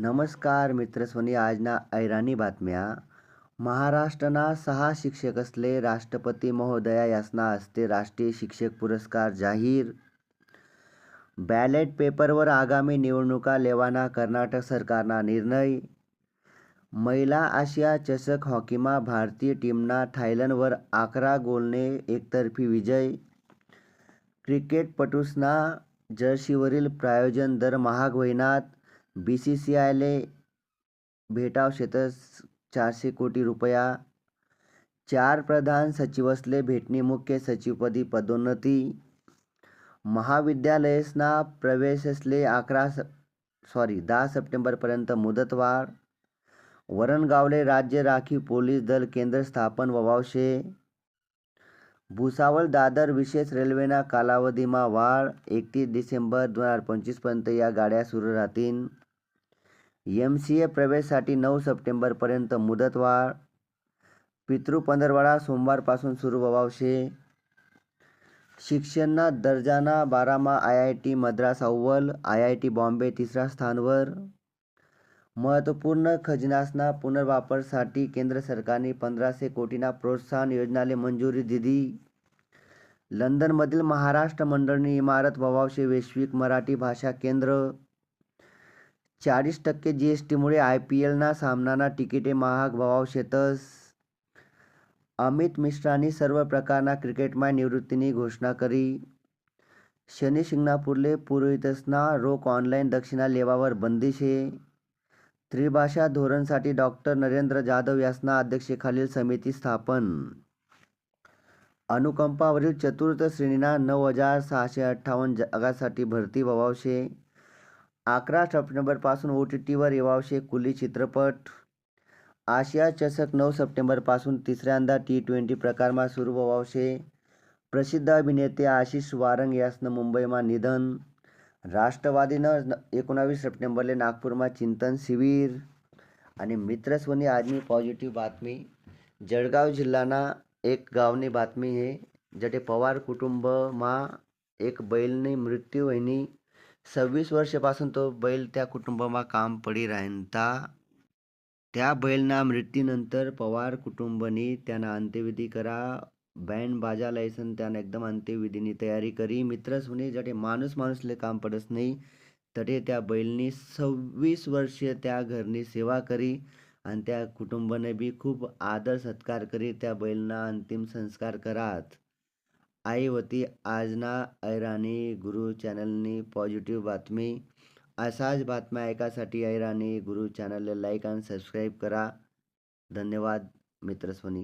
नमस्कार मित्रस्वनी आजना ऐराणी बातम्या. महाराष्ट्रना सहा शिक्षक असले राष्ट्रपती महोदया यासना असते राष्ट्रीय शिक्षक पुरस्कार जाहीर. बॅलेट पेपरवर आगामी निवडणुका लेवाना कर्नाटक सरकारना निर्णय. महिला आशिया चषक हॉकीमा भारतीय टीमना थायलंडवर अकरा गोलने एकतर्फी विजय. क्रिकेटपटूसना जर्सीवरील प्रायोजन दर महाग व्हयनात. बीसीसीआयले भेटाव शेतस चारशे कोटी रुपया. चार प्रधान सचिवसले भेटनी मुख्य सचिवपदी पदोन्नती. महाविद्यालयसना प्रवेशसले अकरा सॉरी दहा सप्टेंबरपर्यंत मुदतवाढ. वरणगावले राज्य राखीव पोलीस दल केंद्र स्थापन व्हावं शे भुसावळ दादर विशेष रेल्वेना कालावधीमा वाढ एकतीस डिसेंबर दोन हजार पंचवीसपर्यंत या गाड्या सुरू राहतील. एम सी ए प्रवेशसाठी नऊ सप्टेंबरपर्यंत मुदतवाढ. पितृ पंधरवाडा सोमवारपासून सुरू व्हावशे. शिक्षणना दर्जाना बारामा आय आय टी मद्रास अव्वल आय आय टी बॉम्बे तिसरा स्थानवर. महत्त्वपूर्ण खजिनासना पुनर्वापरसाठी केंद्र सरकारने पंधराशे कोटीना प्रोत्साहन योजनाले मंजुरी दिली. लंडनमधील महाराष्ट्र मंडळनी इमारत व्हावशे वैश्विक मराठी भाषा केंद्र. चाळीस टक्के जी एस टीमुळे आय पी एलना सामनाना तिकिटे महाग व्हाव शेतस. अमित मिश्रानी सर्व प्रकारना क्रिकेटमा निवृत्तीनी घोषणा करी. शनी शिंगणापूरले पुरोहितसना रोख ऑनलाईन दक्षिणा लेवावर बंदी शे त्रिभाषा धोरणसाठी डॉक्टर नरेंद्र जाधव यासना अध्यक्षेखालील समिती स्थापन. अनुकंपावरील चतुर्थ श्रेणीना नऊ हजार सहाशे अठ्ठावन्न जागासाठी भरती व्हावं शे अकरा सप्टेंबरपासून ओ टी टीवर येवावशे कुली चित्रपट आशिया चषक नऊ सप्टेंबरपासून तिसऱ्यांदा टी ट्वेंटी प्रकारमा सुरू व्हावं शे प्रसिद्ध अभिनेते आशिष वारंग यासनं मुंबईमा निधन राष्ट्रवादीनं एकोणावीस सप्टेंबरले नागपूरमा चिंतन शिबिर आणि मित्रस्वनी आजनी पॉझिटिव्ह बातमी जळगाव जिल्हाना एक गावनी बातमी हे जटे पवार कुटुंबमा एक बैलनी मृत्यू व्हयनी सव्वीस वर्षापासून तो बैल त्या कुटुंबमा काम पडी राहता त्या बैलना मृत्यूनंतर पवार कुटुंबनी त्याना अंत्यविधी करा बँड बाजा लायसन त्यानं एकदम अंत्यविधीनी तयारी करी. मित्र सुने जटे माणूस माणूसले काम पडस नाही तटे त्या बैलनी सव्वीस वर्ष त्या घरनी सेवा करी आणि त्या कुटुंबाने बी खूप आदर सत्कार करी. त्या बैलना अंतिम संस्कार करात. आई होती आजना ऐराणी गुरु चॅनलनी पॉझिटिव्ह बातमी. असाच बातम्या ऐकासाठी ऐराणी गुरु चॅनलला लाईक आणि सबस्क्राईब करा. धन्यवाद मित्रस्वनी